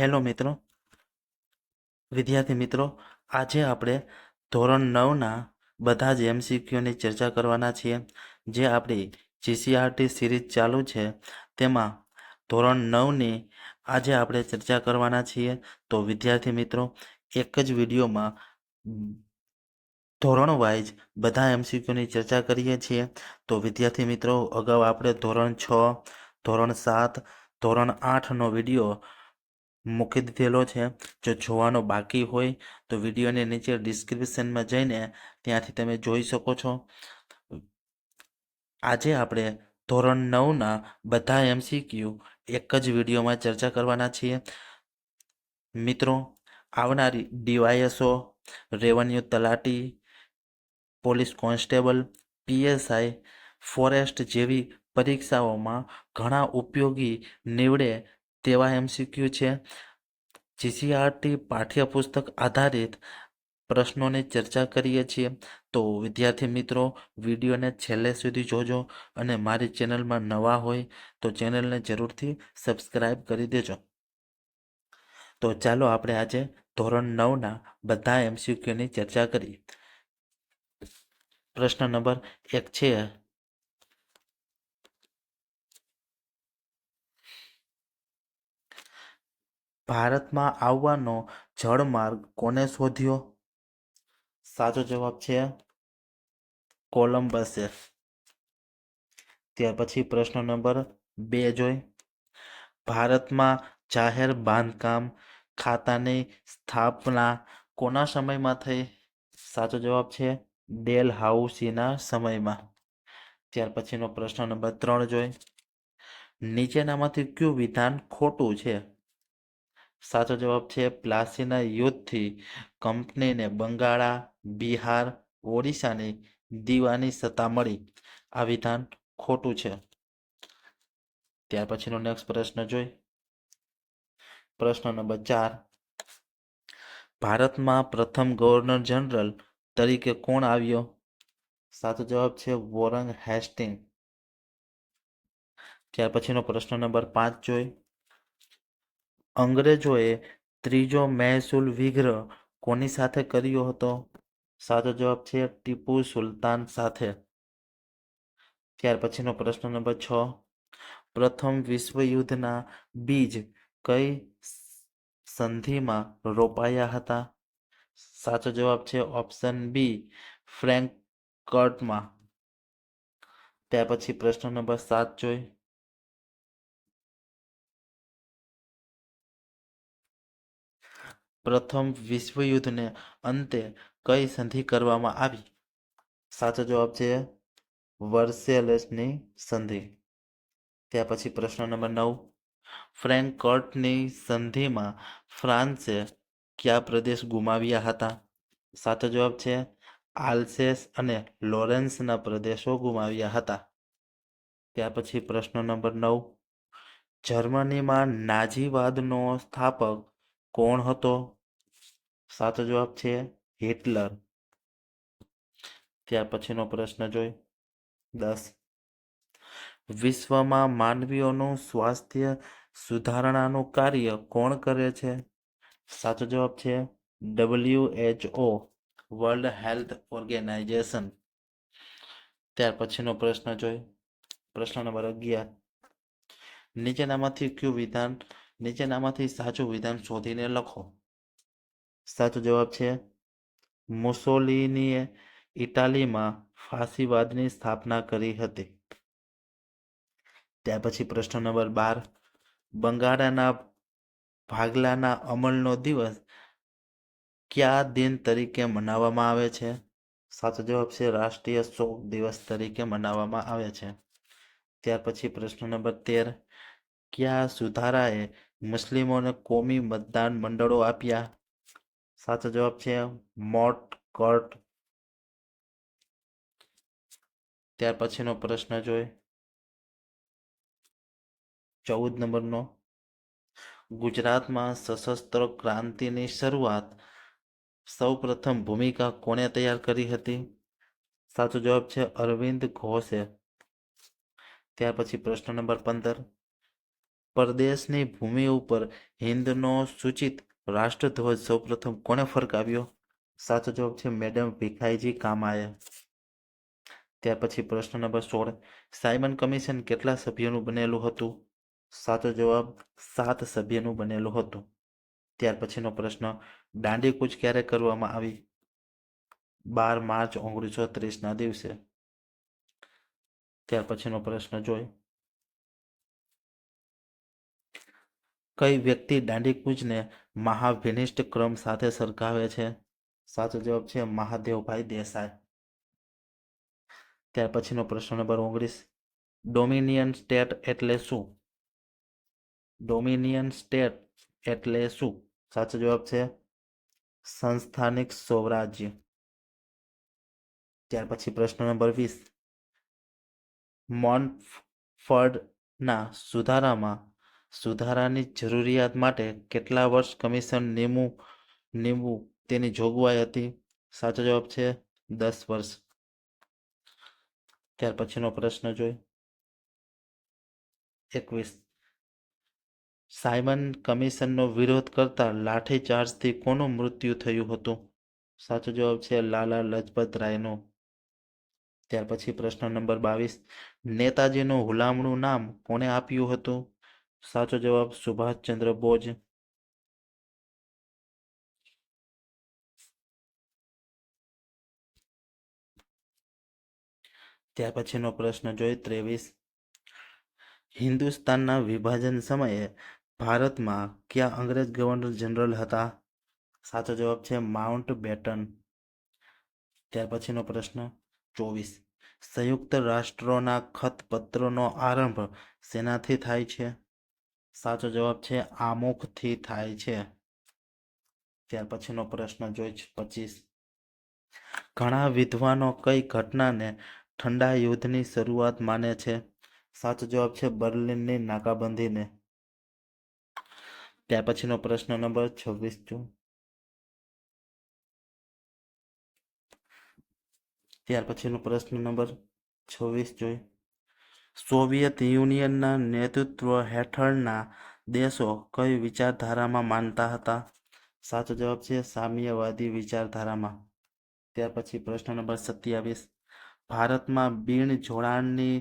Hello મિત્રો. વિદ્યાર્થી મિત્રો, આજે આપણે ધોરણ નવના બધા જ એમસીક્યુની ચર્ચા કરવાના છીએ. જે આપણી જીસીઆરટી સિરીઝ ચાલુ છે, તેમાં ધોરણ નવની આજે આપણે ચર્ચા કરવાના છીએ. તો વિદ્યાર્થી મિત્રો, એક જ વિડીયોમાં ધોરણ વાઇઝ બધા એમસીક્યુની ચર્ચા કરીએ છીએ. તો વિદ્યાર્થી મિત્રો, અગાઉ આપણે ધોરણ છ, ધોરણ સાત, ધોરણ આઠનો વીડિયો મૂકી દીધેલો છે. જો જોવાનો બાકી હોય તો વિડીયોની નીચે ડિસ્ક્રિપ્શનમાં જઈને ત્યાંથી તમે જોઈ શકો છો. આજે આપણે ધોરણ નવના બધા એમસીક્યુ એક જ વિડીયોમાં ચર્ચા કરવાના છીએ. મિત્રો, આવનારી ડીવાયએસઓ, રેવન્યુ તલાટી, પોલીસ કોન્સ્ટેબલ, પીએસઆઈ, ફોરેસ્ટ જેવી પરીક્ષાઓમાં ઘણા ઉપયોગી નીવડે તેવા એમસીક્યુ છે, જીસીઆરટી પાઠ્યપુસ્તક આધારિત પ્રશ્નોની ચર્ચા કરીએ છીએ. તો વિદ્યાર્થી મિત્રો, વિડીયોને છેલ્લે સુધી જોજો અને મારી ચેનલમાં નવા હોય તો ચેનલને જરૂરથી સબસ્ક્રાઈબ કરી દેજો. તો ચાલો આપણે આજે ધોરણ નવના બધા એમસીક્યુની ચર્ચા કરીએ. પ્રશ્ન નંબર એક છે ભારતમાં આવવાનો જળમાર્ગ કોને શોધ્યો? સાચો જવાબ છે કોલંબસે. ત્યાર પછી પ્રશ્ન નંબર બે જોઈ. ભારતમાં જાહેર બાંધકામ ખાતાની સ્થાપના કોના સમયમાં થઈ? સાચો જવાબ છે ડેલ હાઉસીના સમયમાં. ત્યાર પછીનો પ્રશ્ન નંબર ત્રણ જોઈ. નીચેનામાંથી કયું વિધાન ખોટું છે? સાચો જવાબ છે પ્લાસીના યુદ્ધથી કંપનીને બંગાળા, બિહાર, ઓડિશાની દીવાની સત્તા મળી. આ વિધાન ખોટું છે. ત્યાર પછીનો નેક્સ્ટ પ્રશ્ન જોઈ. પ્રશ્ન નંબર ચાર. ભારતમાં પ્રથમ ગવર્નર જનરલ તરીકે કોણ આવ્યો? સાચો જવાબ છે વોરંગ હેસ્ટિંગ. ત્યાર પછીનો પ્રશ્ન નંબર પાંચ જોઈ. અંગ્રેજોએ ત્રીજો મહેસૂલ વિગ્રહ કોની સાથે કર્યો હતો? સાચો જવાબ છે ટીપુ સુલતાન સાથે. ત્યાર પછીનો પ્રશ્ન નંબર છ. પ્રથમ વિશ્વયુદ્ધના બીજ કઈ સંધિમાં રોપાયા હતા? સાચો જવાબ છે ઓપ્શન બી ફ્રેન્ક કર્ટમાં ત્યાર પછી પ્રશ્ન નંબર સાત જોઈ. પ્રથમ વિશ્વયુદ્ધને અંતે કઈ સંધિ કરવામાં આવી? સાચો જવાબ છે વર્સેલેસની સંધિ. ત્યાર પછી પ્રશ્ન નંબર નવ. ફ્રેન્ક કર્ટની સંધિમાં ફ્રાન્સે કયા પ્રદેશ ગુમાવ્યા હતા? સાચો જવાબ છે આલ્સેસ અને લોરેન્સના પ્રદેશો ગુમાવ્યા હતા. ત્યાર પછી પ્રશ્ન નંબર નવ. જર્મનીમાં નાજીવાદનો સ્થાપક કોણ હતો? સાચો જવાબ છે હિટલર. ત્યાર પછીનો પ્રશ્ન જોઈ. દસ. વિશ્વમાં માનવીઓનું સ્વાસ્થ્ય સુધારણાનું કાર્ય કોણ કરે છે? સાચો જવાબ છે W H world health organization. ત્યાર પછીનો પ્રશ્ન જોઈ. પ્રશ્ન નંબર અગિયાર. નીચેનામાંથી કયું વિધાન નીચેનામાંથી સાચું વિધાન શોધીને લખો. સાચો જવાબ છે, મુસોલિનીએ ઇટાલીમાં ફાસીવાદની સ્થાપના કરી હતી. ત્યાર પછી પ્રશ્ન નંબર બાર, બંગાળાના ભાગલાના અમલનો દિવસ કયા દિન તરીકે મનાવવામાં આવે છે? સાચો જવાબ છે, રાષ્ટ્રીય શોક દિવસ તરીકે મનાવવામાં આવે છે. ત્યાર પછી પ્રશ્ન નંબર તેર, કયા સુધારાએ મુસ્લિમોને કોમી મતદાન મંડળો આપ્યા. સાચો જવાબ છે મોટ કર્ટ ત્યાર પછીનો પ્રશ્ન જોઈ. ચૌદ નંબરનો. ગુજરાતમાં સશસ્ત્ર ક્રાંતિની શરૂઆત. સૌ પ્રથમ ભૂમિકા કોણે તૈયાર કરી હતી? સાચો જવાબ છે અરવિંદ ઘોષે. ત્યાર પછી પ્રશ્ન નંબર પંદર. પરદેશની ભૂમિ ઉપર હિન્દનો સૂચિત રાષ્ટ્રધ્વજ સૌપ્રથમ કોણે ફરકાવ્યો? સાચો જવાબ છે મેડમ ભીખાઈજી કામાએ. ત્યાર પછી પ્રશ્ન નંબર સોળ. સાયમન કમિશન કેટલા સભ્યોનું બનેલું હતું? સાચો જવાબ, સાત સભ્યનું બનેલું હતું. ત્યાર પછીનો પ્રશ્ન, દાંડી કૂચ ક્યારે કરવામાં આવી? બાર માર્ચ ઓગણીસો ત્રીસના દિવસે. ત્યાર પછીનો પ્રશ્ન જોઈ. કઈ વ્યક્તિ દાંડી કૂચને મહાવિનિષ્ટ ક્રમ સાથે સરખાવે છે? સાચો જવાબ છે મહાદેવભાઈ દેસાઈ. ત્યાર પછીનો પ્રશ્ન નંબર ઓગણીસ. ડોમિનિયન સ્ટેટ એટલે શું? ડોમિનિયન સ્ટેટ એટલે શું? સાચો જવાબ છે સંસ્થાનિક સ્વરાજ્ય. ત્યાર પછી પ્રશ્ન નંબર વીસ. મોનફર્ડના સુધારામાં સુધારાની જરૂરિયાત માટે કેટલા વર્ષ કમિશન નીમવું, નિમવું તેની જોગવાઈ હતી? સાચો જવાબ છે દસ વર્ષ. ત્યાર પછીનો પ્રશ્ન જોઈ. એકવીસ. સાયમન કમિશનનો વિરોધ કરતા લાઠીચાર્જથી કોનું મૃત્યુ થયું હતું? સાચો જવાબ છે લાલા લજપત રાયનો. ત્યાર પછી પ્રશ્ન નંબર બાવીસ. નેતાજીનું હુલામણું નામ કોને આપ્યું હતું? સાચો જવાબ સુભાષચંદ્ર બોઝ. ત્યાર પછીનો પ્રશ્ન જોઈ ત્રેવીસ. હિન્દુસ્તાનના વિભાજન સમયે ભારતમાં કયા અંગ્રેજ ગવર્નર જનરલ હતા? સાચો જવાબ છે માઉન્ટ બેટન. ત્યાર પછીનો પ્રશ્ન ચોવીસ. સંયુક્ત રાષ્ટ્રોના ખતપત્રોનો આરંભ શેનાથી થાય છે? સાચો જવાબ છે, આમુખથી થાય છે. ત્યાર પછીનો પ્રશ્ન જોઈ પચીસ. ઘણા વિદ્વાનો કઈ ઘટનાને ઠંડા યુદ્ધની શરૂઆત માને છે? સાચો જવાબ છે, બર્લિનની નાકાબંધીને. ત્યાર પછીનો પ્રશ્ન નંબર છવ્વીસ જો ત્યાર પછીનો પ્રશ્ન નંબર છવ્વીસ જોઈ. સોવિયત યુનિયનના નેતૃત્વ હેઠળના દેશો કઈ વિચારધારામાં માનતા હતા? સાચો જવાબ છે સામ્યવાદી વિચારધારામાં. ત્યાર પછી પ્રશ્ન નંબર સત્યાવીસ. ભારતમાં બિન જોડાણની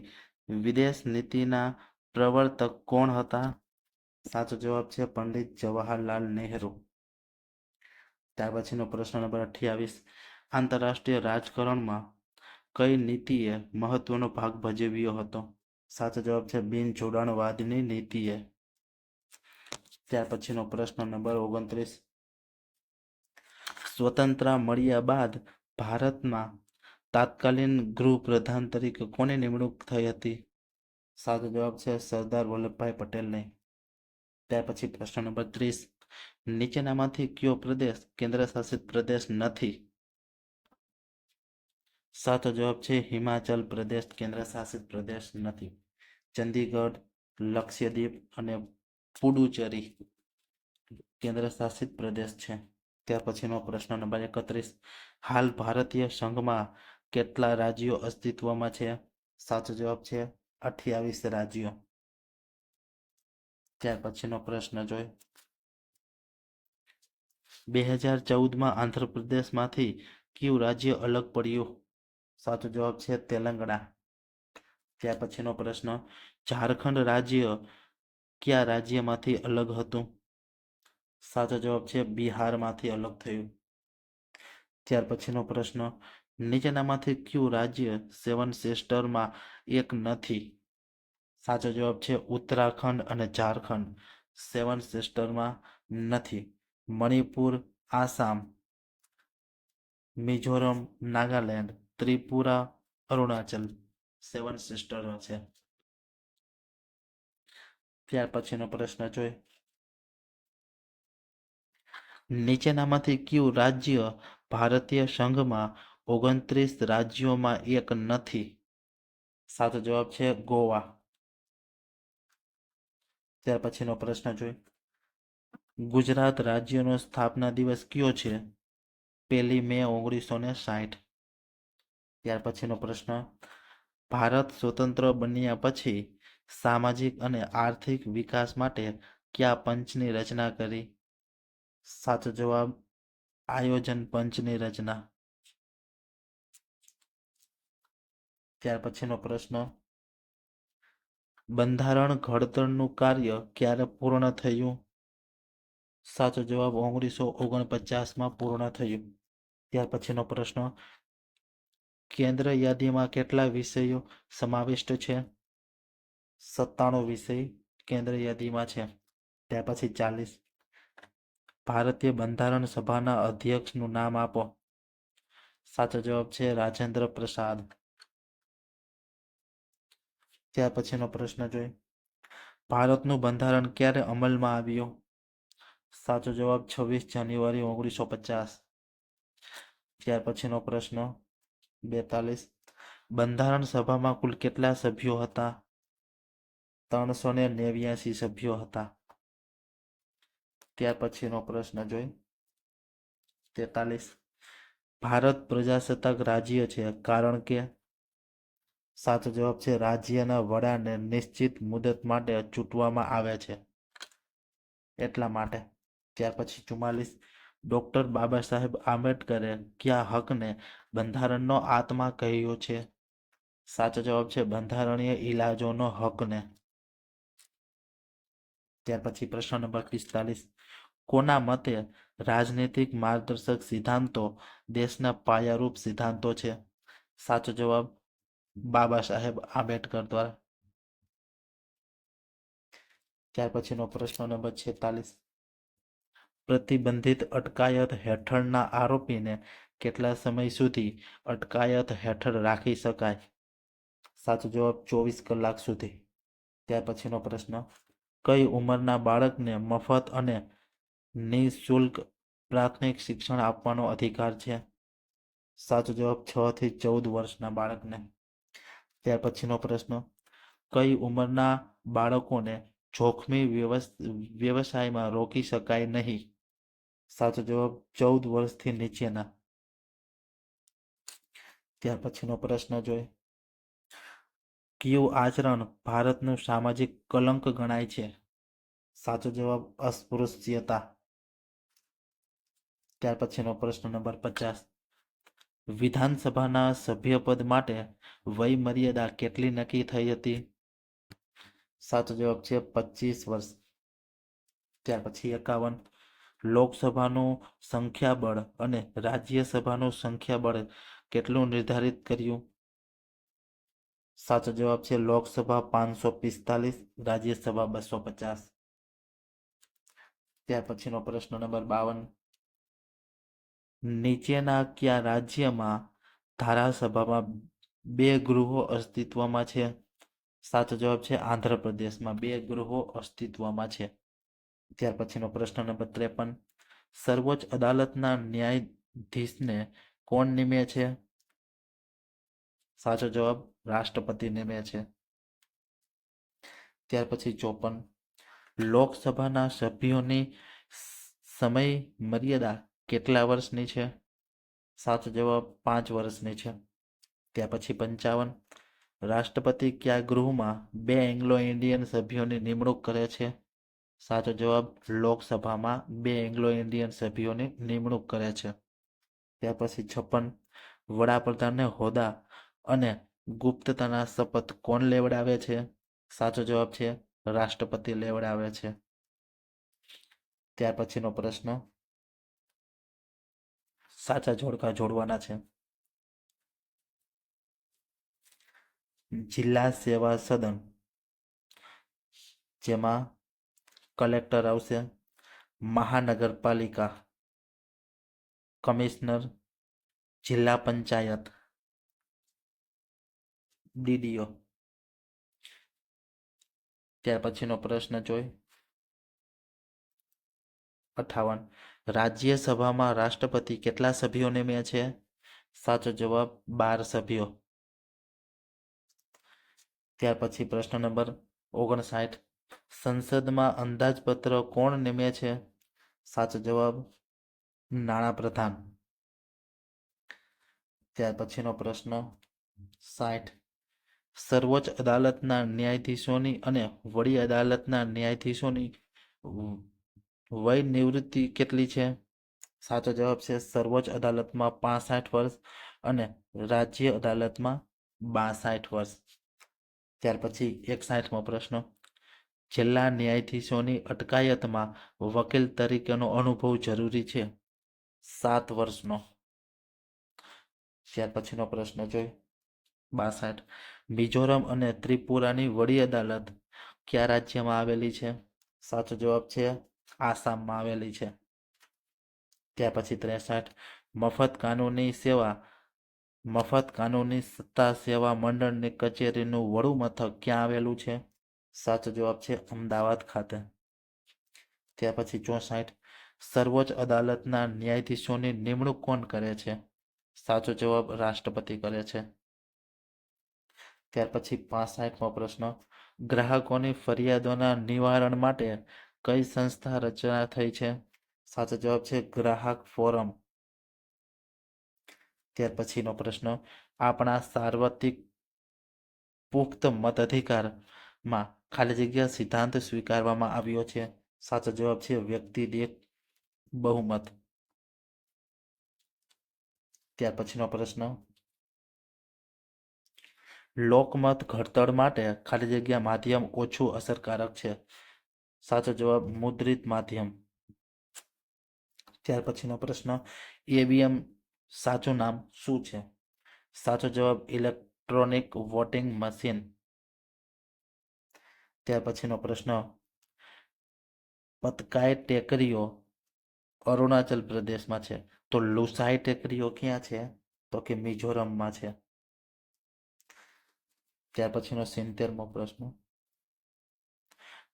વિદેશ નીતિના પ્રવર્તક કોણ હતા? સાચો જવાબ છે પંડિત જવાહરલાલ નહેરુ. ત્યાર પછીનો પ્રશ્ન નંબર અઠ્યાવીસ. આંતરરાષ્ટ્રીય રાજકારણમાં કઈ નીતિએ મહત્વનો ભાગ ભજવ્યો હતો? સાચો જવાબ છે બિન જોડાણવાદની નીતિએ. ત્યાર પછીનો પ્રશ્ન નંબર ઓગણત્રીસ. સ્વતંત્ર મળ્યા બાદ ભારતમાં તાત્કાલીન ગૃહ પ્રધાન તરીકે કોની નિમણૂક થઈ હતી? સાચો જવાબ છે સરદાર વલ્લભભાઈ પટેલની. ત્યાર પછી પ્રશ્ન નંબર ત્રીસ. નીચેનામાંથી કયો પ્રદેશ કેન્દ્ર શાસિત પ્રદેશ નથી? સાચો જવાબ છે, હિમાચલ પ્રદેશ કેન્દ્ર શાસિત પ્રદેશ નથી. ચંદીગઢ, લક્ષદ્વીપ અને પુડુચેરી કેન્દ્ર શાસિત પ્રદેશ છે. ત્યાર પછીનો પ્રશ્ન નંબર એકત્રીસ. હાલ ભારતીય સંઘમાં કેટલા રાજ્યો અસ્તિત્વમાં છે? સાચો જવાબ છે, અઠ્યાવીસ રાજ્યો. ત્યાર પછીનો પ્રશ્ન જોઈ. બે હજાર ચૌદમાં આંધ્રપ્રદેશમાંથી કયું રાજ્ય અલગ પડ્યું? સાચો જવાબ છે તેલંગણા. ત્યાર પછીનો પ્રશ્ન, ઝારખંડ રાજ્ય કયા રાજ્યમાંથી અલગ હતું? સાચો જવાબ છે બિહારમાંથી અલગ થયું. ત્યાર પછીનો પ્રશ્ન, નીચેનામાંથી કયું રાજ્ય સેવન સિસ્ટરમાં એક નથી? સાચો જવાબ છે ઉત્તરાખંડ અને ઝારખંડ સેવન સિસ્ટરમાં નથી. મણિપુર, આસામ, મિઝોરમ, નાગાલેન્ડ. ત્રિપુરા, અરુણાચલ સેવન સિસ્ટર છે. ત્યાર પછીનો પ્રશ્ન જોઈ. નીચેનામાંથી કયું રાજ્ય ભારતીય સંઘમાં ઓગણત્રીસ રાજ્યોમાં એક નથી? સાચો જવાબ છે ગોવા. ત્યાર પછીનો પ્રશ્ન જોઈ. ગુજરાત રાજ્યનો સ્થાપના દિવસ કયો છે? પહેલી મે ઓગણીસો ને સાઠ. ત્યાર પછીનો પ્રશ્ન. ભારત સ્વતંત્ર બન્યા પછી સામાજિક અને આર્થિક વિકાસ માટે કયા પંચની રચના કરી? સાચો જવાબ, આયોજન પંચની રચના. ત્યાર પછીનો પ્રશ્ન. બંધારણ ઘડતરનું કાર્ય ક્યારે પૂર્ણ થયું? સાચો જવાબ ઓગણીસો ઓગણપચાસમાં પૂર્ણ થયું. ત્યાર પછીનો પ્રશ્ન. કેન્દ્ર યાદીમાં કેટલા વિષયો સમાવિષ્ટ છે? સત્તાણું વિષય કેન્દ્ર યાદીમાં છે. ત્યાર પછી ચાલીસ. ભારતીય બંધારણ સભાના અધ્યક્ષનું નામ આપો. સાચો જવાબ છે રાજેન્દ્ર પ્રસાદ. ત્યાર પછીનો પ્રશ્ન જોઈ. ભારતનું બંધારણ ક્યારે અમલમાં આવ્યું? સાચો જવાબ છવ્વીસ જાન્યુઆરી ઓગણીસો પચાસ. ત્યાર પછીનો પ્રશ્ન. બેતાલીસ. બંધારણ સભામાં કુલ કેટલા સભ્યો હતા? ત્રણસો ને નેવ્યાસી સભ્યો હતા. ત્યાર પછીનો પ્રશ્ન જોઈ. તેતાલીસ. ભારત પ્રજાસત્તાક રાજ્ય છે, કારણ કે? સાચો જવાબ છે, રાજ્યના વડાને નિશ્ચિત મુદત માટે ચૂંટવામાં આવે છે. એટલા માટે. ત્યાર પછી ચુમ્માલીસ. ડોક્ટર બાબા સાહેબ આંબેડકરે કયા હકને બંધારણનો આત્મા કહ્યો છે? સાચો જવાબ છે બંધારણીય ઇલાજોનો હકને. ત્યાર પછી પ્રશ્ન નંબર પિસ્તાલીસ. કોના મતે રાજનૈતિક માર્ગદર્શક સિદ્ધાંતો દેશના પાયારૂપ સિદ્ધાંતો છે? સાચો જવાબ બાબા સાહેબ આંબેડકર દ્વારા. ત્યાર પછીનો પ્રશ્ન નંબર છેતાલીસ. પ્રતિબંધિત અટકાયત હેઠળના આરોપીને કેટલા સમય સુધી અટકાયત હેઠળ રાખી શકાય? સાચો જવાબ ચોવીસ કલાક સુધી. ત્યાર પછીનો પ્રશ્ન, કઈ ઉંમરના બાળકને મફત અને નિઃશુલ્ક પ્રાથમિક શિક્ષણ આપવાનો અધિકાર છે? સાચો જવાબ છ થી ચૌદ વર્ષના બાળકને. ત્યાર પછીનો પ્રશ્ન, કઈ ઉંમરના બાળકોને જોખમી વ્યવસાયમાં રોકી શકાય નહીં? સાચો જવાબ ચૌદ વર્ષથી નીચેના. ત્યાર પછીનો પ્રશ્ન જોઈએ. કયું આચરણ ભારતનું સામાજિક કલંક ગણાય છે? સાચો જવાબ અસ્પૃશ્યતા. ત્યાર પછીનો પ્રશ્ન નંબર પચાસ. વિધાનસભાના સભ્યપદ માટે વય મર્યાદા કેટલી નક્કી થઈ હતી? સાચો જવાબ છે પચીસ વર્ષ. ત્યાર પછી એકાવન. લોકસભાનું સંખ્યાબળ અને રાજ્યસભાનું સંખ્યાબળ કેટલું નિર્ધારિત કર્યું? સાચો જવાબ છે લોકસભા પાંચસો પિસ્તાલીસ, રાજ્યસભા બસો પચાસ. ત્યાર પછીનો પ્રશ્ન નંબર બાવન. નીચેના કયા રાજ્યમાં ધારાસભામાં બે ગૃહો અસ્તિત્વમાં છે? સાચો જવાબ છે આંધ્રપ્રદેશમાં બે ગૃહો અસ્તિત્વમાં છે. ત્યાર પછીનો પ્રશ્ન નંબર ત્રેપન. સર્વોચ્ચ અદાલતના ન્યાયાધીશને કોણ નિમે છે? સાચો જવાબ રાષ્ટ્રપતિ નિમે છે. ત્યાર પછી ચોપન. લોકસભાના સભ્યોની સમય મર્યાદા કેટલા વર્ષની છે? સાચો જવાબ પાંચ વર્ષની છે. ત્યાર પછી પંચાવન. રાષ્ટ્રપતિ કયા ગૃહમાં બે એંગ્લો ઇન્ડિયન સભ્યોની નિમણૂક કરે છે? સાચો જવાબ લોકસભામાં બે એંગ્લો ઇન્ડિયન સભ્યોની નિમણૂક કરે છે. ત્યાર પછી છપ્પન, વડાપ્રધાનને હોદ્દા અને ગુપ્તતાના શપથ કોણ લેવડાવે છે? સાચો જવાબ છે, રાષ્ટ્રપતિ લેવડાવે છે. ત્યાર પછીનો પ્રશ્ન. સાચા જોડકા જોડવાના છે. જિલ્લા સેવા સદન, જેમાં કલેક્ટર આવશે. મહાનગરપાલિકા કમિશનર, જિલ્લા પંચાયત, ડીડીઓ. ત્યાર પછીનો પ્રશ્ન જોઈ. અઠાવન. રાજ્યસભામાં રાષ્ટ્રપતિ કેટલા સભ્યો નિમે છે? સાચો જવાબ, બાર સભ્યો. ત્યાર પછી પ્રશ્ન નંબર ઓગણસાઠ. સંસદમાં અંદાજપત્ર કોણ નિમે છે? સાચો જવાબ, નાણાં પ્રધાન. ત્યાર પછીનો પ્રશ્ન, સાઠ. સર્વોચ્ચ અદાલતના ન્યાયાધીશોની અને વડી અદાલતના ન્યાયાધીશોની વય નિવૃત્તિ કેટલી છે? સાચો જવાબ છે સર્વોચ્ચ અદાલતમાં પાસઠ વર્ષ અને રાજ્ય અદાલતમાં બાસઠ વર્ષ. ત્યાર પછી એકસાઠમો પ્રશ્ન જિલ્લા ન્યાયાધીશોની અટકાયતમાં વકીલ તરીકેનો અનુભવ જરૂરી છે. સાત વર્ષનો. ત્યાર પછીનો પ્રશ્ન જોઈ બાસઠ. મિઝોરમ અને ત્રિપુરાની વડી અદાલત કયા રાજ્યમાં આવેલી છે? સાચો જવાબ છે આસામમાં આવેલી છે. ત્યાર પછી ત્રેસઠ. મફત કાનૂની સેવા. મફત કાનૂની સત્તા સેવા મંડળની કચેરીનું વડું મથક ક્યાં આવેલું છે? સાચો જવાબ છે અમદાવાદ ખાતે. ત્યાર પછી ચોસાઠ. સર્વોચ્ચ અદાલતના ન્યાયાધીશોની નિમણૂક કોણ કરે છે? સાચો જવાબ રાષ્ટ્રપતિ કરે છે. ત્યાર પછી પાસઠમો પ્રશ્ન. ગ્રાહકોની ફરિયાદોના નિવારણ માટે કઈ સંસ્થા રચના થઈ છે? સાચો જવાબ છે ગ્રાહક ફોરમ. ત્યાર પછીનો પ્રશ્ન. આપણા સાર્વત્રિક પુખ્ત મતાધિકારમાં ખાલી જગ્યા સિદ્ધાંત સ્વીકારવામાં આવ્યો છે. સાચો જવાબ છે વ્યક્તિ દીઠ બહુમત. ત્યાર પછીનો પ્રશ્ન. લોકમત ઘડતર માટે ખાલી જગ્યા માધ્યમ ઓછું અસરકારક છે. સાચો જવાબ મુદ્રિત માધ્યમ. ત્યાર પછીનો પ્રશ્ન. ઈવીએમ સાચું નામ શું છે? સાચો જવાબ ઇલેક્ટ્રોનિક વોટિંગ મશીન. ત્યાર પછીનો પ્રશ્ન પતકાય ટેકરીઓ અરુણાચલ પ્રદેશમાં છે. તો લુસાઈ ટેકરીઓ ક્યાં છે? તો કે મિઝોરમમાં છે. ત્યાર પછીનો સિત્તેરમો પ્રશ્ન,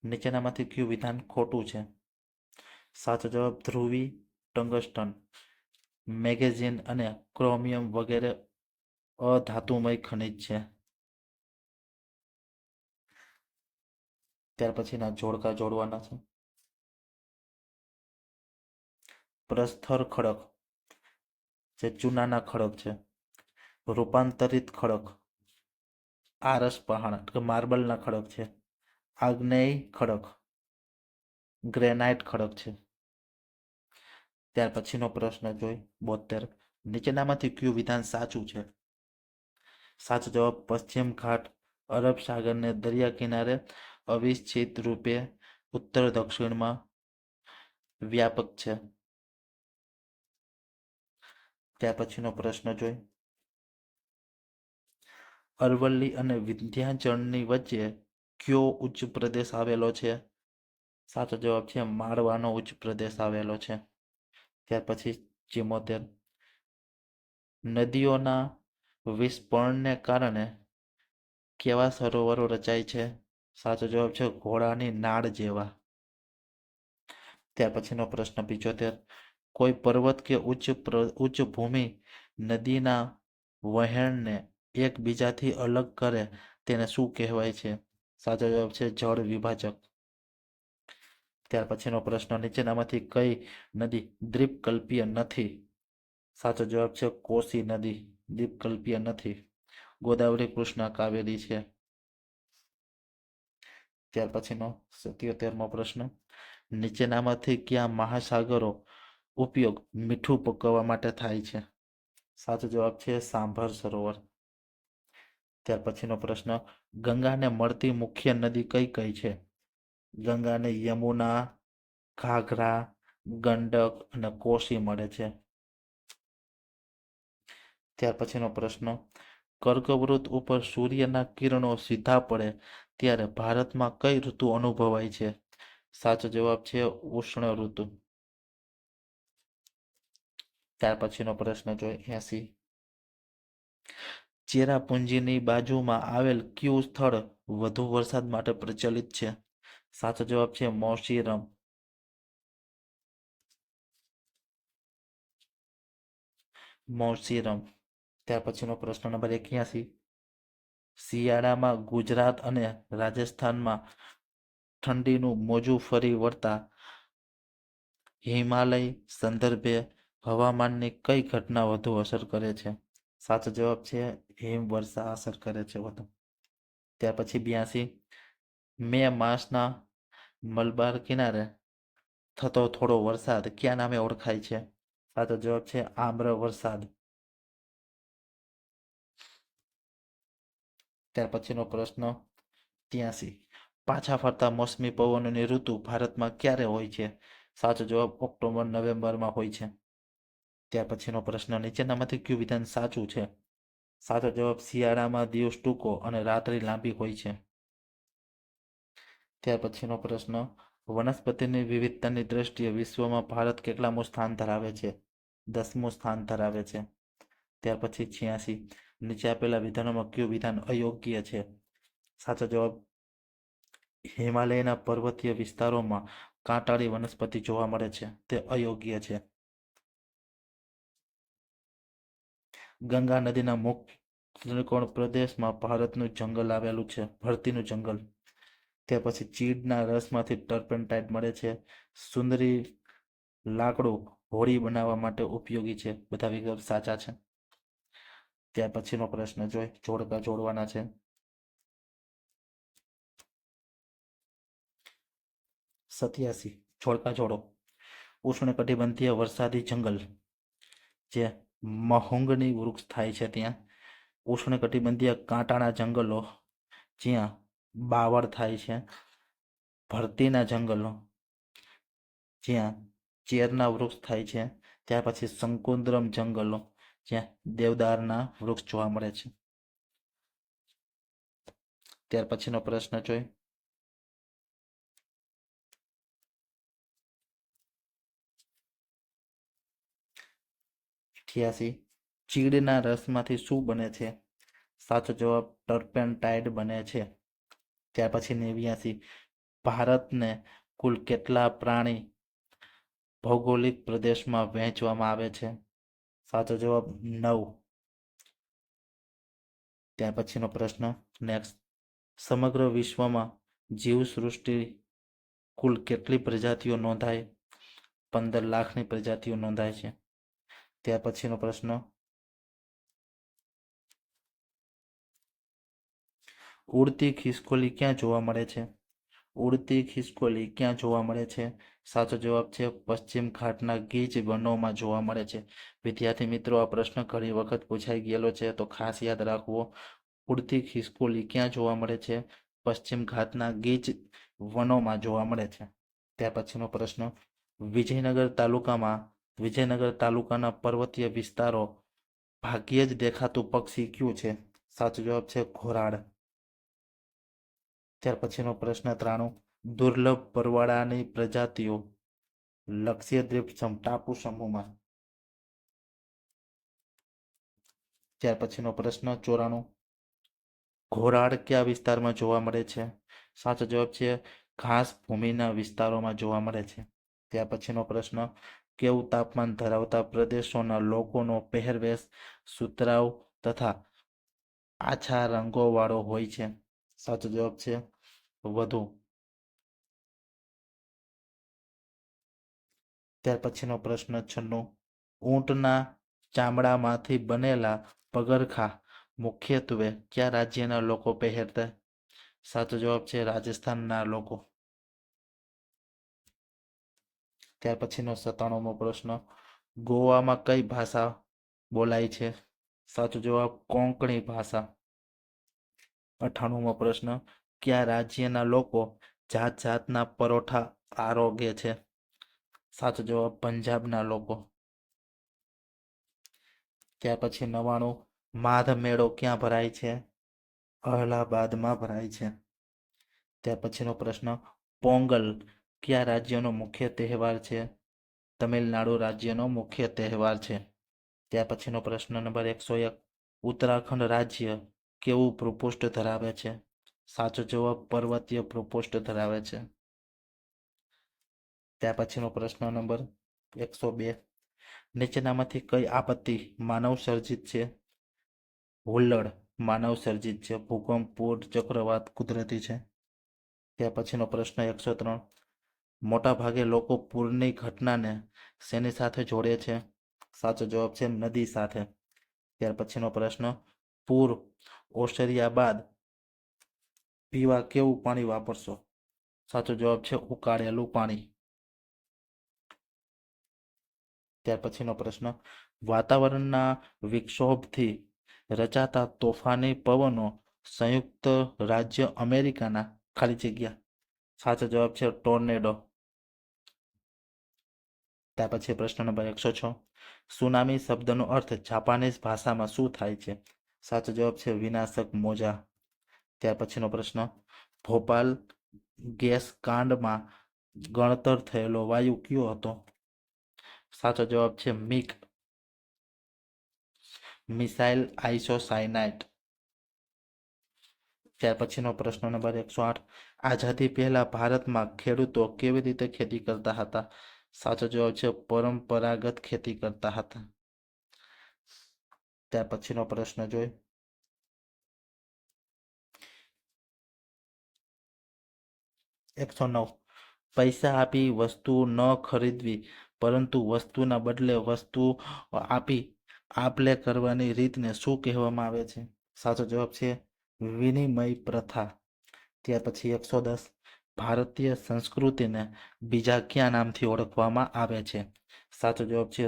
નીચેનામાંથી કયું વિધાન ખોટું છે? સાચો જવાબ, ધ્રુવી ટંગસ્ટન. મેગેઝીન અને ક્રોમિયમ વગેરે અધાતુમય ખનિજ છે. ત્યાર પછીના જોડકા જોડવાના છે. પ્રસ્થર ખડક, જે ચૂનાના ખડક છે. રૂપાંતરિત ખડક, આરસ પહાણ માર્બલના ખડક છે. આગ્નેય ખડક, ગ્રેનાઇટ ખડક છે. ત્યાર પછીનો પ્રશ્ન જોઈ બોતેર નીચેનામાંથી કયું વિધાન સાચું છે? સાચો જવાબ, પશ્ચિમ ઘાટ, અરબ સાગરને દરિયા કિનારે અવિચ્છિત રૂપે ઉત્તર દક્ષિણમાં વ્યાપક છે. ત્યાર પછીનો પ્રશ્ન જોઈ. અરવલ્લી અને વિંધ્યાચળની વચ્ચે કયો ઉચ્ચ પ્રદેશ આવેલો છે? સાચો જવાબ છે માળવાનો ઉચ્ચ પ્રદેશ આવેલો છે. ત્યાર પછી ચિમોતેર. નદીઓના વિસ્ફોરણને કારણે કેવા સરોવરો રચાય છે? સાચો જવાબ છે ઘોડાની નાળ જેવા. ત્યાર પછીનો પ્રશ્ન પિચોતેર કોઈ પર્વત કે ઉચ્ચ ઉચ્ચ ભૂમિ નદીના વહેણને એકબીજાથી અલગ કરે તેને શું કહેવાય છે? સાચો જવાબ છે જળ વિભાજક. ત્યાર પછીનો પ્રશ્ન, નીચેનામાંથી કઈ નદી દ્વીપકલ્પીય નથી? સાચો જવાબ છે કોસી નદી દ્વીપકલ્પીય નથી. ગોદાવરી કૃષ્ણા કાવેરી છે. ત્યાર પછીનો સત્યોતેરમો પ્રશ્ન. નીચેનામાંથી કયા મહાસાગરો ઉપયોગ મીઠું પકવવા માટે થાય છે? સાચો જવાબ છે સાંભર સરોવર. ત્યાર પછીનો પ્રશ્ન, ગંગાને મળતી મુખ્ય નદી કઈ કઈ છે? ગંગાને યમુના, ઘાઘરા, ગંડક અને કોશી મળે છે. ત્યાર પછીનો પ્રશ્ન કર્કવૃત ઉપર સૂર્યના કિરણો સીધા પડે ત્યારે ભારતમાં કઈ ઋતુ અનુભવાય છે? સાચો જવાબ છે ઉષ્ણ ઋતુ. ત્યાર પછીનો પ્રશ્ન જોઈએ એસી. ચેરાપુંજીની બાજુમાં આવેલ કયું સ્થળ વધુ વરસાદ માટે પ્રચલિત છે? સાચો જવાબ છે મોશીરમ. મોશીરમ. ત્યાર પછીનો પ્રશ્ન નંબર એક્યાસી. શિયાળામાં ગુજરાત અને રાજસ્થાનમાં ઠંડીનું મોજું ફરી વળતા હિમાલય સંદર્ભે હવામાનની કઈ ઘટના વધુ અસર કરે છે? સાચો જવાબ છે હિમવર્ષા અસર કરે છે વધુ. ત્યાર પછી બ્યાસી, મે માસના મલબાર કિનારે થતો થોડો વરસાદ ક્યાં નામે ઓળખાય છે? સાચો જવાબ છે, આમ્ર વરસાદ. ત્યાર પછીનો પ્રશ્ન ત્યાંસી પાછા ફરતા મોસમી પવનોની ઋતુ ભારતમાં ક્યારે હોય છે? સાચો જવાબ ઓક્ટોબર, નવેમ્બરમાં હોય છે. ત્યાર પછીનો પ્રશ્ન નીચેનામાંથી કયું વિધાન સાચું છે? સાચો જવાબ શિયાળામાં દિવસ ટૂંકો અને રાત્રિ લાંબી હોય છે. ત્યાર પછીનો પ્રશ્ન, વનસ્પતિની વિવિધતાની દ્રષ્ટિએ વિશ્વમાં ભારત કેટલામું સ્થાન ધરાવે છે? દસમું સ્થાન ધરાવે છે. ત્યાર પછી છ્યાસી. નીચે આપેલા વિધાનોમાં કયું વિધાન અયોગ્ય છે? સાચો જવાબ, હિમાલયના પર્વતીય વિસ્તારોમાં કાંટાળી વનસ્પતિ જોવા મળે છે. તે અયોગ્ય છે. ગંગા નદીના મુખ ત્રિકોણ પ્રદેશમાં ભારતનું જંગલ આવેલું છે, ભરતીનું જંગલ. તે પછી ચીડના રસમાંથી ટર્પેન્ટાઇટ મળે છે. સુંદરી લાકડું હોળી બનાવવા માટે ઉપયોગી છે. બધા વિકલ્પ સાચા છે. ત્યાર પછીનો પ્રશ્ન જોઈ જોડકા જોડવાના છે. સત્યાસી જોડકા જોડો. ઉષ્ણકટિબંધીય વરસાદી જંગલ, જે મહોંગની વૃક્ષ થાય છે ત્યાં. ઉષ્ણકટિબંધીય કાંટાના જંગલો, જ્યાં બાવળ થાય છે. ભરતીના જંગલો, જ્યાં ચેરના વૃક્ષ થાય છે. ત્યાર પછી શંકુદ્રમ જંગલો જ્યાં દેવદારના વૃક્ષ જોવા મળે છે. ત્યાર પછીનો પ્રશ્ન જોઈ. અઠ્યાસી ચીડના રસમાંથી શું બને છે? સાચો જવાબ, ટર્પેન્ટાઇડ બને છે. ત્યાર પછી નેવ્યાસી. ભારતને કુલ કેટલા પ્રાણી ભૌગોલિક પ્રદેશમાં વહેંચવામાં આવે છે? સાચો જવાબ નવ. ત્યાર પછીનો પ્રશ્ન નેક્સ્ટ સમગ્ર વિશ્વમાં જીવસૃષ્ટિ કુલ કેટલી પ્રજાતિઓ નોંધાય? પંદર લાખની પ્રજાતિઓ નોંધાય છે. ત્યાર પછીનો પ્રશ્ન, ઉડતી ખિસકોલી ક્યાં જોવા મળે છે? ઉડતી ખિસકોલી ક્યાં જોવા મળે છે? સાચો જવાબ છે, પશ્ચિમ ઘાટના ગીચ વનોમાં જોવા મળે છે. વિદ્યાર્થી મિત્રો, આ પ્રશ્ન ઘણી વખત પૂછાઈ ગયેલો છે, તો ખાસ યાદ રાખવો. ઉડતી ખિસકોલી ક્યાં જોવા મળે છે? પશ્ચિમ ઘાટના ગીચ વનોમાં જોવા મળે છે. ત્યાર પછીનો પ્રશ્ન. વિજયનગર તાલુકામાં, વિજયનગર તાલુકાના પર્વતીય વિસ્તારો ભાગ્યે જ દેખાતું પક્ષી કયું છે? સાચો જવાબ છે ઘોરાડ ત્યાર પછીનો પ્રશ્ન ત્રાણું. દુર્લભ પરવાળાની પ્રજાતિઓ. લક્ષ્યદ્વીપ સમ- ટાપુ સમૂહમાં. ત્યાર પછીનો પ્રશ્ન ચોરાણું. ઘોરાડ કયા વિસ્તારમાં જોવા મળે છે? સાચો જવાબ છે, ઘાસ ભૂમિના વિસ્તારોમાં જોવા મળે છે. ત્યાર પછીનો પ્રશ્ન, કેવું તાપમાન ધરાવતા પ્રદેશોના લોકોનો પહેરવેશ સુતરાવ તથા આછા રંગોવાળો હોય છે? સાચો જવાબ છે વધુ. ત્યાર પછીનો પ્રશ્ન છન્નું. ઊંટના ચામડામાંથી બનેલા પગરખા મુખ્યત્વે કયા રાજ્યના લોકો પહેરતા? સાચો જવાબ છે રાજસ્થાનના લોકો. ત્યાર પછીનો સત્તાણુંમો પ્રશ્ન. ગોવામાં કઈ ભાષા બોલાય છે? સાચો જવાબ કોંકણી ભાષા. અઠ્ઠાણુંમો પ્રશ્ન. કયા રાજ્યના લોકો જાત જાતના પરોઠા આરોગે છે? સાચો જવાબ, પંજાબના લોકો. ત્યાર પછી નવાણું માધ મેળો ક્યાં ભરાય છે? અલ્હાબાદમાં ભરાય છે. ત્યાર પછીનો પ્રશ્ન, પોંગલ કયા રાજ્યનો મુખ્ય તહેવાર છે? તમિલનાડુ રાજ્યનો મુખ્ય તહેવાર છે. ત્યાર પછીનો પ્રશ્ન નંબર એકસો એક, ઉત્તરાખંડ રાજ્ય કેવું ભૂપૃષ્ઠ ધરાવે છે? સાચો જવાબ પર્વતીય ભૂપૃષ્ઠ ધરાવે છે. ત્યાર પછીનો પ્રશ્ન નંબર એકસો બે. નીચેનામાંથી કઈ આપત્તિ માનવ સર્જિત છે? હુલ્લડ, માનવ સર્જિત છે, ભૂકંપ પૂર ચક્રવાત, કુદરતી છે. ત્યાર પછીનો પ્રશ્ન એકસો ત્રણ. મોટા ભાગે લોકો પૂરની ઘટનાને શેની સાથે જોડે છે? સાચો જવાબ છે નદી સાથે. ત્યાર પછીનો પ્રશ્ન. પૂર ઓસર્યા બાદ પીવા કેવું પાણી વાપરશો? સાચો જવાબ છે ઉકાળેલું પાણી. ત્યાર પછીનો પ્રશ્ન. વાતાવરણના વિક્ષોભથી રચાતા તોફાની પવનો સંયુક્ત રાજ્ય અમેરિકાના ખાલી જગ્યા. સાચો જવાબ છે ટોર્નેડો. ત્યાર પછી પ્રશ્ન નંબર એકસો છ. સુનામી શબ્દનો અર્થ જાપાનીઝ ભાષામાં શું થાય છે? સાચો જવાબ છે વિનાશક મોજા. ત્યાર પછીનો પ્રશ્ન. ભોપાલ ગેસ કાંડમાં ગણતર થયેલો વાયુ કયો હતો? સાચો જવાબ છે મિક મિસાઇલ આઇસોસાયનાઇટ ત્યાર પછીનો પ્રશ્ન નંબર એકસો આઠ. આઝાદી પહેલા ભારતમાં ખેડૂતો કેવી રીતે ખેતી કરતા હતા? સાચો જવાબ છે પરંપરાગત ખેતી કરતા હતા. ત્યાર પછીનો પ્રશ્ન જોઈ. એકસો નવ પૈસા આપી વસ્તુ ન ખરીદવી, પરંતુ વસ્તુના બદલે વસ્તુ આપી, આપલે કરવાની રીતને શું કહેવામાં આવે છે? સાચો જવાબ છે, વિનિમય પ્રથા. ત્યાર પછી એકસો દસ. ભારતીય સંસ્કૃતિને બીજા કયા નામથી ઓળખવામાં આવે છે? સાચો જવાબ છે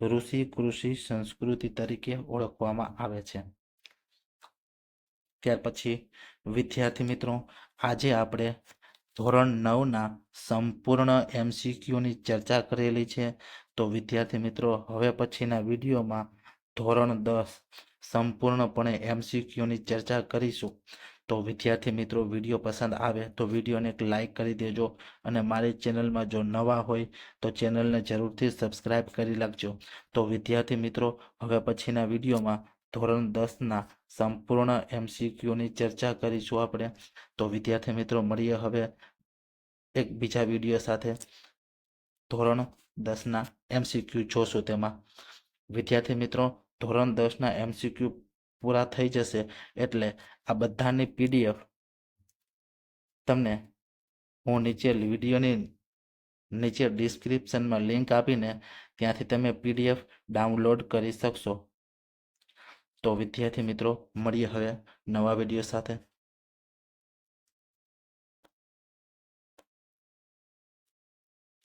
ઋષિ કૃષિ સંસ્કૃતિ તરીકે ઓળખવામાં આવે છે. ત્યાર પછી વિદ્યાર્થી મિત્રો, આજે આપણે ધોરણ નવના સંપૂર્ણ એમસીક્યુની ચર્ચા કરેલી છે. તો વિદ્યાર્થી મિત્રો, હવે પછીના વિડીયોમાં ધોરણ દસ સંપૂર્ણપણે એમસીક્યુની ચર્ચા કરીશું. તો વિદ્યાર્થી મિત્રો, વીડિયો પસંદ આવે તો વિડીયોને એક લાઇક કરી દેજો અને મારી ચેનલમાં જો નવા હોય તો ચેનલને જરૂરથી સબસ્ક્રાઇબ કરી રાખજો. તો વિદ્યાર્થી મિત્રો, હવે પછીના વિડીયોમાં ધોરણ દસના સંપૂર્ણ એમસીક્યુની ચર્ચા કરીશું આપણે. તો વિદ્યાર્થી મિત્રો, મળીએ હવે એક બીજા વીડિયો સાથે. ધોરણ દસના એમસીક્યુ જોશું તેમાં. વિદ્યાર્થી મિત્રો, ધોરણ દસના એમસીક્યુ પૂરા થઈ જશે એટલે આ બધાની પીડીએફ તમને હું નીચે વિડીયોની નીચે ડિસ્ક્રિપ્શનમાં લિંક આપીને ત્યાંથી તમે પીડીએફ ડાઉનલોડ કરી શકશો. તો વિદ્યાર્થી મિત્રો મળીએ હવે નવા વીડિયો સાથે.